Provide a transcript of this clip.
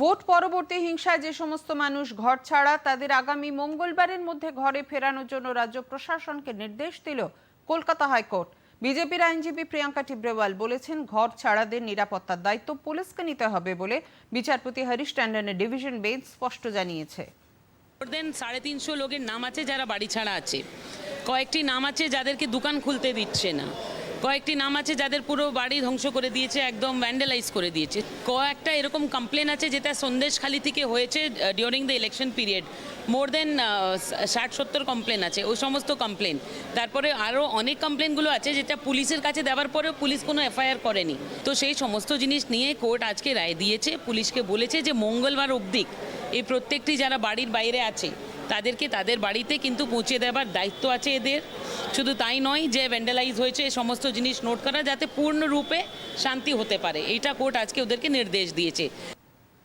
Vote পরবর্তী হিংসায় যে সমস্ত মানুষ ঘর ছাড়া, তাদের আগামী মঙ্গলবারের মধ্যে ঘরে ফেরানোর জন্য রাজ্য প্রশাসনকে নির্দেশ দিল কলকাতা হাইকোর্ট। বিজেপির আইনজীবী প্রিয়াঙ্কা টিব্রেওয়াল বলেছেন, ঘর ছাড়াদের নিরাপত্তার দায়িত্ব পুলিশকে নিতে হবে বলে বিচারপতি হরিশ ট্যান্ডনের ডিভিশন বেঞ্চ স্পষ্ট জানিয়েছে। দেন সাড়ে তিনশো লোকের নাম আছে যারা বাড়ি ছাড়া আছে। কয়েকটি নাম আছে যাদেরকে দোকান খুলতে দিচ্ছে না। কয়েকটি নাম আছে যাদের পুরো বাড়ি ধ্বংস করে দিয়েছে, একদম ভ্যান্ডালাইজ করে দিয়েছে। কয়েকটা এরকম কমপ্লেন আছে যেটা সন্দেশখালি থেকে হয়েছে during the election period more than ষাট, সত্তর কমপ্লেন আছে, ওই সমস্ত কমপ্লেন তারপরে আরও অনেক কমপ্লেনগুলো আছে যেটা পুলিশের কাছে দেওয়ার পরেও পুলিশ কোনো এফআইআর করেনি। তো সেই সমস্ত জিনিস নিয়ে কোর্ট আজকে রায় দিয়েছে, পুলিশকে বলেছে যে মঙ্গলবার অবধি এই প্রত্যেকটি যারা বাড়ির বাইরে আছে তাদেরকে তাদের বাড়িতে কিন্তু পৌঁছে দেওয়ার দায়িত্ব আছে এদের। শুধু তাই নয় যে ভ্যান্ডালাইজ হয়েছে সমস্ত জিনিস নোট করা যাতে পূর্ণরূপে শান্তি হতে পারে। এইটা কোর্ট আজকে ওদেরকে নির্দেশ দিয়েছে।